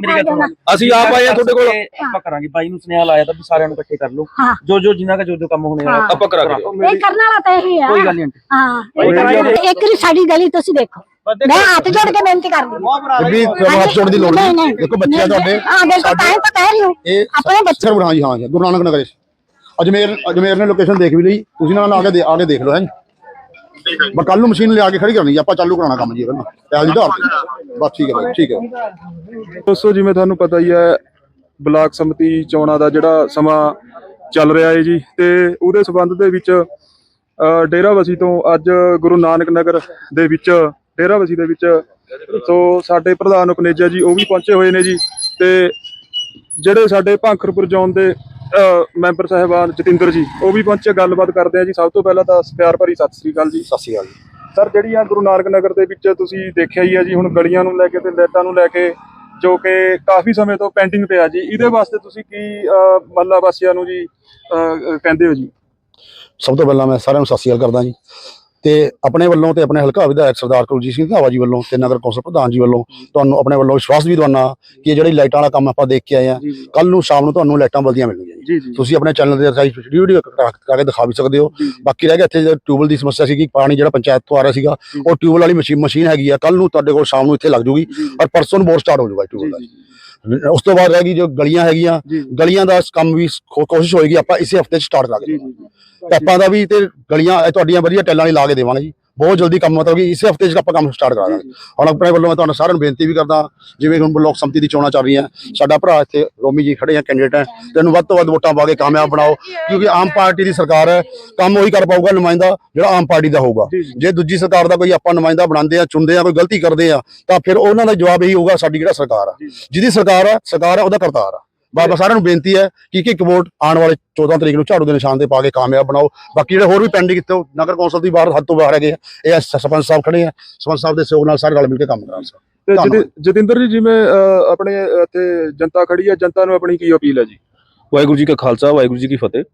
ਮੇਰੀ ਗੱਲ ਸੁਣੋ ਅਸੀਂ ਆਪ ਆਏ ਆ ਤੁਹਾਡੇ ਕੋਲ। ਆਪਾਂ ਕਰਾਂਗੇ। ਬਾਈ ਨੂੰ ਸੁਨੇਹਾ ਲਾਇਆ ਤਾਂ ਵੀ ਸਾਰਿਆਂ ਨੂੰ ਇਕੱਠੇ ਕਰ ਲਓ। ਹਾਂ। ਜੋ ਜੋ ਜਿਨ੍ਹਾਂ ਦਾ ਜੋ ਜੋ ਕੰਮ ਹੋਣੇ ਵਾਲਾ ਹਾਂ। ਆਪਾਂ ਕਰਾ ਕੇ ਇਹ ਕਰਨ ਵਾਲਾ ਤਾਂ ਇਹੀ ਆ। ਕੋਈ ਗੱਲ ਨਹੀਂ ਆਂਟੀ। ਹਾਂ। ਇੱਕ ਵਾਰੀ ਸਾਡੀ ਗਲੀ ਤੁਸੀਂ ਦੇਖੋ। ਮੈਂ ਹੱਥ ਜੋੜ ਕੇ ਬੇਨਤੀ ਕਰਦੀ ਹਾਂ। ਤੁਹਾਨੂੰ ਹੱਥ ਜੋੜਨ ਦੀ ਲੋੜ ਨਹੀਂ। ਦੇਖੋ ਬੱਚੇ ਆ ਤੁਹਾਡੇ। ਹਾਂ ਬਿਲਕੁਲ ਤਾਂ ਹੀ ਤਾਂ ਕਹਿ ਰਹੀ ਹੂੰ। ਇਹ ਆਪਣੇ ਬੱਚੇ ਬਣਾ ਜੀ ਹਾਂ ਜੀ ਗੁਰੂ ਨਾਨਕ ਨਗਰ। ਅਜਮੇਰ ਅਜਮੇਰ ਨੇ ਲੋਕੇਸ਼ਨ ਦੇਖ ਵੀ ਲਈ। ਤੁਸੀਂ ਨਾਲ ਆ ਕੇ ਦੇ- ਆ ਕੇ ਦੇਖ ਲਓ ਹੈ। ਜੀ ਮੈਂ ਕੱਲ ਨੂੰ ਮਸ਼ੀਨ ਲਿਆ ਕੇ ਖੜੀ ਕਰਨੀ ਜੀ ਆਪਾਂ ਚਾਲੂ ਕਰਾਉਣਾ ਕੰਮ ਜੀ ਇਹਦਾ। ਪੈਲ ਦੀ ਧਾਰ ਤੇ। ਬਸ ਠੀਕ ਹੈ ਬਾਈ ਠੀਕ ਹੈ। ਦੋਸਤੋ ਜਿਵੇਂ ਤੁਹਾਨੂੰ ਪਤਾ ਹੀ ਹੈ ਬਲਾਕ ਸਮਿਤੀ ਚੋਣਾਂ ਦਾ ਜਿਹੜਾ ਸਮਾਂ ਚੱਲ ਰਿਹਾ ਹੈ ਜੀ ਤੇ ਉਹਦੇ ਸਬੰਧ ਦੇ ਵਿੱਚ ਅ, ਡੇਰਾਬੱਸੀ ਤੋਂ ਅੱਜ ਗੁਰੂ ਨਾਨਕ ਨਗਰ ਦੇ ਵਿੱਚ ਡੇਰਾਬੱਸੀ ਦੇ ਵਿੱਚ ਸੋ ਸਾਡੇ ਪ੍ਰਧਾਨ ਉਪਨੇਜਾ ਜੀ ਉਹ ਵੀ ਪਹੁੰਚੇ ਹੋਏ ਨੇ ਜੀ ਤੇ ਜਿਹੜੇ ਸਾਡੇ ਭਾਂਖਰਪੁਰ ਜ਼ੋਨ ਦੇ ਮੈਂਬਰ ਸਾਹਿਬਾਨ ਜਤਿੰਦਰ ਜੀ ਉਹ ਵੀ ਪਹੁੰਚੇ ਗੱਲਬਾਤ ਕਰਦੇ ਆ ਜੀ। ਸਭ ਤੋਂ ਪਹਿਲਾਂ ਤਾਂ ਪਿਆਰ ਭਰੀ ਸਤਿ ਸ੍ਰੀ ਅਕਾਲ ਜੀ। ਸਤਿ ਸ਼੍ਰੀ ਅਕਾਲ ਜੀ। ਸਰ ਜਿਹੜੀਆਂ ਗੁਰੂ ਨਾਨਕ ਨਗਰ ਦੇ ਵਿੱਚ ਤੁਸੀਂ ਦੇਖਿਆ ਹੀ ਹੈ ਜੀ ਹੁਣ ਗਲੀਆਂ ਨੂੰ ਲੈ ਕੇ ਤੇ ਲਾਈਟਾਂ ਨੂੰ ਲੈ ਕੇ ਜੋ ਕਿ ਕਾਫੀ ਸਮੇਂ ਤੋਂ ਪੈਂਡਿੰਗ ਪਿਆ ਜੀ। ਇਹਦੇ ਵਾਸਤੇ ਤੁਸੀਂ ਕੀ ਮਹੱਲਾ ਵਾਸੀਆਂ ਨੂੰ ਜੀ ਕਹਿੰਦੇ ਹੋ ਜੀ? ਸਭ ਤੋਂ ਪਹਿਲਾਂ ਮੈਂ ਸਾਰਿਆਂ ਨੂੰ ਸਤਿ ਸ਼੍ਰੀ ਅਕਾਲ ਕਰਦਾ ਜੀ। ਤੇ ਆਪਣੇ ਵੱਲੋਂ ਤੇ ਆਪਣੇ ਹਲਕਾ ਵਿਧਾਇਕ ਸਰਦਾਰ ਕੁਲਜੀਤ ਸਿੰਘ ਧਾਵਾ ਜੀ ਵੱਲੋਂ ਤੇ ਨਗਰ ਕੌਂਸਲ ਪ੍ਰਧਾਨ ਜੀ ਵੱਲੋਂ ਤੁਹਾਨੂੰ ਆਪਣੇ ਵੱਲੋਂ ਵਿਸ਼ਵਾਸ ਵੀ ਦਵਾਨਾ ਕਿ ਇਹ ਜਿਹੜੀ ਲਾਈਟਾਂ ਵਾਲਾ ਕੰਮ ਆਪਾਂ ਦੇਖ ਕੇ ਆਏ ਆ ਕੱਲ ਨੂੰ ਸ਼ਾਮ ਨੂੰ ਤੁਹਾਨੂੰ ਲਾਈਟਾਂ ਬਲਦੀਆਂ ਮਿਲਣਗੀਆਂ। ਜੀ ਜੀ ਜੀ। ਤੁਸੀਂ ਆਪਣੇ ਚੈਨਲ ਦੇ ਰਾਹੀਂ ਵੀਡੀਓ ਵੀਡੀਓ ਕਰਾ ਕੇ ਦਿਖਾ ਵੀ ਸਕਦੇ ਹੋ। ਬਾਕੀ ਰਹਿ ਗਿਆ ਇੱਥੇ ਜਿਹੜਾ ਟਿਊਬਲ ਦੀ ਸਮੱਸਿਆ ਸੀਗੀ ਪਾਣੀ ਜਿਹੜਾ ਪੰਚਾਇਤ ਤੋਂ ਆ ਰਿਹਾ ਸੀਗਾ ਉਹ ਟਿਊਬਲ ਵਾਲੀ ਮਸ਼ੀਨ ਮਸ਼ੀਨ ਹੈਗੀ ਆ। ਕੱਲ ਨੂੰ ਤੁਹਾਡੇ ਕੋਲ ਸ਼ਾਮ ਨੂੰ ਇੱਥੇ ਲੱਗ ਜੂਗੀ ਔਰ ਪਰਸੋਂ ਨੂੰ ਬੋਰ ਸਟਾਰਟ ਹੋ ਜਾਊਗਾ ਟਿਊਬਲ ਦਾ। ਉਸ ਤੋਂ ਬਾਅਦ ਰਹਿ ਗਈ ਜੋ ਗਲੀਆਂ ਹੈਗੀਆਂ ਜੀ ਗਲੀਆਂ ਦਾ ਕੰਮ ਵੀ ਕੋਸ਼ਿਸ਼ ਹੋਏਗੀ ਆਪਾਂ ਇਸੇ ਹਫ਼ਤੇ ਚ ਸਟਾਰਟ ਕਰਾ ਜੀ ਜੀ। ਪੈਪਾਂ ਦਾ ਵੀ ਤੇ ਗਲੀਆਂ ਇਹ ਤੁਹਾਡੀਆਂ ਵਧੀਆ ਟੈਲਾਂ ਵਾਲੀ ਲਾ ਕੇ ਦੇਵਾਂਗੇ ਜੀ। ਬਹੁਤ ਜਲਦੀ ਕੰਮ ਮਤਲਬ ਕਿ ਇਸੇ ਹਫ਼ਤੇ 'ਚ ਆਪਾਂ ਕੰਮ ਸਟਾਰਟ ਕਰਾ ਦਾਂਗੇ। ਹੁਣ ਆਪਣੇ ਵੱਲੋਂ ਮੈਂ ਤੁਹਾਨੂੰ ਸਾਰਿਆਂ ਨੂੰ ਬੇਨਤੀ ਵੀ ਕਰਦਾ ਜਿਵੇਂ ਹੁਣ ਬਲਾਕ ਸੰਮਤੀ ਦੀ ਚੋਣਾਂ ਚੱਲ ਰਹੀਆਂ ਸਾਡਾ ਭਰਾ ਇੱਥੇ ਰੋਮੀ ਜੀ ਖੜੇ ਆ ਕੈਂਡੀਡੇਟ ਹੈ ਤੇ ਇਹਨੂੰ ਵੱਧ ਤੋਂ ਵੱਧ ਵੋਟਾਂ ਪਾ ਕੇ ਕਾਮਯਾਬ ਬਣਾਓ ਕਿਉਂਕਿ ਆਮ ਪਾਰਟੀ ਦੀ ਸਰਕਾਰ ਹੈ ਕੰਮ ਉਹੀ ਕਰ ਪਾਊਗਾ ਨੁਮਾਇੰਦਾ ਜਿਹੜਾ ਆਮ ਪਾਰਟੀ ਦਾ ਹੋਊਗਾ। ਜੇ ਦੂਜੀ ਸਰਕਾਰ ਦਾ ਕੋਈ ਆਪਾਂ ਨੁਮਾਇੰਦਾ ਬਣਾਉਂਦੇ ਆ ਚੁਣਦੇ ਆ ਕੋਈ ਗਲਤੀ ਕਰਦੇ ਆ ਤਾਂ ਫਿਰ ਉਹਨਾਂ ਦਾ ਜਵਾਬ ਇਹੀ ਹੋਊਗਾ ਸਾਡੀ ਜਿਹੜਾ ਸਰਕਾਰ ਆ। ਜਿਹਦੀ ਸਰਕਾਰ ਹੈ ਸਰਕਾਰ ਹੈ ਉਹਦਾ ਕਰਤਾਰ ਆ। ਬਾਬਾ ਸਾਰਿਆਂ ਨੂੰ ਬੇਨਤੀ ਹੈ ਕਿ ਇੱਕ ਇੱਕ ਵੋਟ ਆਉਣ ਵਾਲੇ 14 ਤਰੀਕ ਨੂੰ ਝਾੜੂ ਦੇ ਨਿਸ਼ਾਨ ਤੇ ਪਾ ਕੇ ਕਾਮਯਾਬ ਬਣਾਓ। ਬਾਕੀ ਜਿਹੜੇ ਹੋਰ ਵੀ ਪੈਂਡਿੰਗ ਕਿਤੇ ਉਹ ਨਗਰ ਕੌਂਸਲ ਦੀ ਬਾਹਰ ਹੱਦ ਤੋਂ ਬਾਹਰ ਹੈਗੇ ਆ ਇਹ ਸਰਪੰਚ ਸਾਹਿਬ ਖੜੇ ਆ। ਸਰਪੰਚ ਸਾਹਿਬ ਦੇ ਸਹਿਯੋਗ ਨਾਲ ਸਾਰੇ ਰਲ ਮਿਲ ਕੇ ਕੰਮ ਧੰਨਵਾਦ। ਜਤਿ- ਜਤਿੰਦਰ ਜੀ ਜਿਵੇਂ ਆਪਣੇ ਇੱਥੇ ਜਨਤਾ ਖੜੀ ਹੈ ਜਨਤਾ ਨੂੰ ਆਪਣੀ ਕੀ ਅਪੀਲ ਹੈ ਜੀ? ਵਾਹਿਗੁਰੂ ਜੀ ਕਾ ਖਾਲਸਾ ਵਾਹਿਗੁਰੂ ਜੀ ਕੀ ਫਤਿਹ।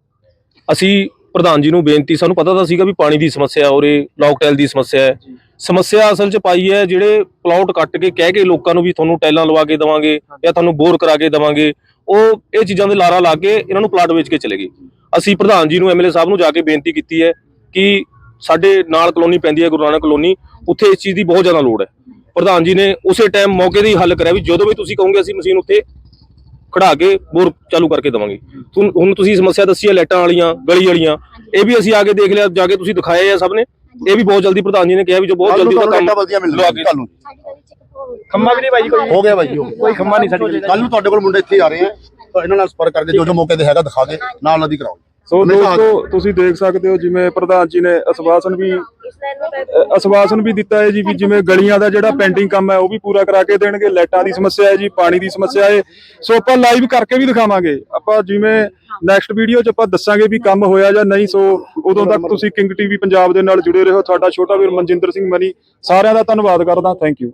ਅਸੀਂ ਪ੍ਰਧਾਨ ਜੀ ਨੂੰ ਬੇਨਤੀ ਸਾਨੂੰ ਪਤਾ ਤਾਂ ਸੀਗਾ ਵੀ ਪਾਣੀ ਦੀ ਸਮੱਸਿਆ ਔਰੇ ਲੌਕਟੈਲ ਦੀ ਸਮੱਸਿਆ ਹੈ। ਸਮੱਸਿਆ ਅਸਲ 'ਚ ਪਾਈ ਹੈ ਜਿਹੜੇ ਪਲਾਟ ਕੱਟ ਕੇ ਕਹਿ ਕੇ ਲੋਕਾਂ ਨੂੰ ਵੀ ਤੁਹਾਨੂੰ ਟੈਲਾਂ ਲਵਾ ਕੇ ਦੇਵਾਂਗੇ ਜਾਂ ਤੁਹਾਨੂੰ ਬੋਰ ਕਰਾ ਕੇ ਦੇਵਾਂਗੇ ਉਹ ਇਹ ਚੀਜ਼ਾਂ ਦੇ ਲਾਰਾ ਲਾ ਕੇ ਇਹਨਾਂ ਨੂੰ ਪਲਾਟ ਵੇਚ ਕੇ ਚਲੇ ਗਏ। ਅਸੀਂ ਪ੍ਰਧਾਨ ਜੀ ਨੂੰ ਐਮਐਲਏ ਸਾਹਿਬ ਨੂੰ ਜਾ ਕੇ ਬੇਨਤੀ ਕੀਤੀ ਹੈ ਕਿ ਸਾਡੇ ਨਾਲ ਕਲੋਨੀ ਪੈਂਦੀ ਹੈ ਗੁਰੂ ਨਾਨਕ ਕਲੋਨੀ ਉੱਥੇ ਇਸ ਚੀਜ਼ ਦੀ ਬਹੁਤ ਜ਼ਿਆਦਾ ਲੋੜ ਹੈ। ਪ੍ਰਧਾਨ ਜੀ ਨੇ ਉਸੇ ਟਾਈਮ ਮੌਕੇ ਦੀ ਹੱਲ ਕਰਿਆ ਵੀ ਜਦੋਂ ਵੀ ਤੁਸੀਂ ਕਹੋਗੇ ਅਸੀਂ ਮਸ਼ੀਨ ਉੱਥੇ ਖੜਾ ਕੇ ਬੋਰ ਚਾਲੂ ਕਰਕੇ ਦਵਾਂਗੇ। ਹੁਣ ਤੁਸੀਂ ਸਮੱਸਿਆ ਦੱਸੀ ਹੈ ਲਾਈਟਾਂ ਵਾਲੀਆਂ ਗਲੀ ਵਾਲੀਆਂ ਇਹ ਵੀ ਅਸੀਂ ਆ ਕੇ ਦੇਖ ਲਿਆ ਜਾ ਕੇ ਤੁਸੀਂ ਦਿਖਾਏ ਆ ਸਭ ਨੇ। ਇਹ ਵੀ ਬਹੁਤ ਜਲਦੀ ਪ੍ਰਧਾਨ ਜੀ ਨੇ ਕਿਹਾ ਵੀ ਜੋ ਬਹੁਤ ਜਲਦੀ ਉਹਦਾ ਕੰਮ ਲਵਾ ਕੇ ਖੰਮਾ ਵੀ ਨਹੀਂ ਬਾਈ ਕੋਈ। ਹੋ ਗਿਆ ਬਾਈ ਹੋ ਕੋਈ ਖੰਮਾ ਨਹੀਂ ਸਾਡੀ ਕੱਲ ਨੂੰ ਤੁਹਾਡੇ ਕੋਲ ਮੁੰਡੇ ਇੱਥੇ ਆ ਰਹੇ ਆ। ਤਾਂ ਇਹਨਾਂ ਨਾਲ ਸੰਪਰਕ ਕਰਕੇ ਜੋ ਜੋ ਮੌਕੇ ਤੇ ਹੈਗਾ ਦਿਖਾ ਕੇ ਨਾਲ ਨਾਲ ਦੀ ਕਰਾਓ। ਸੋ ਦੋਸਤੋ ਤੁਸੀਂ ਦੇਖ ਸਕਦੇ ਹੋ ਜਿਵੇਂ ਪ੍ਰਧਾਨ ਜੀ ਨੇ ਅਸਵਾਸਨ ਵੀ ਅਸਵਾਸਨ ਵੀ ਦਿੱਤਾ ਹੈ ਜੀ ਵੀ ਜਿਵੇਂ ਗਲੀਆਂ ਦਾ ਜਿਹੜਾ ਪੈਂਡਿੰਗ ਕੰਮ ਹੈ ਉਹ ਵੀ ਪੂਰਾ ਕਰਾ ਕੇ ਦੇਣਗੇ। ਲਾਈਟਾਂ ਦੀ ਸਮੱਸਿਆ ਹੈ ਜੀ ਪਾਣੀ ਦੀ ਸਮੱਸਿਆ ਹੈ। ਸੋ ਆਪਾਂ ਲਾਈਵ ਕਰਕੇ ਵੀ ਦਿਖਾਵਾਂਗੇ। ਆਪਾਂ ਜਿਵੇਂ ਨੈਕਸਟ ਵੀਡੀਓ 'ਚ ਆਪਾਂ ਦੱਸਾਂਗੇ ਵੀ ਕੰਮ ਹੋਇਆ ਜਾਂ ਨਹੀਂ। ਸੋ ਉਦੋਂ ਤੱਕ ਤੁਸੀਂ ਕਿੰਗ ਟੀਵੀ ਪੰਜਾਬ ਦੇ ਨਾਲ ਜੁੜੇ ਰਹੋ। ਤੁਹਾਡਾ ਛੋਟਾ ਵੀਰ ਮਨਜਿੰਦਰ ਸਿੰਘ ਮਨੀ ਸਾਰਿਆਂ ਦਾ ਧੰਨਵਾਦ ਕਰਦਾ। Thank you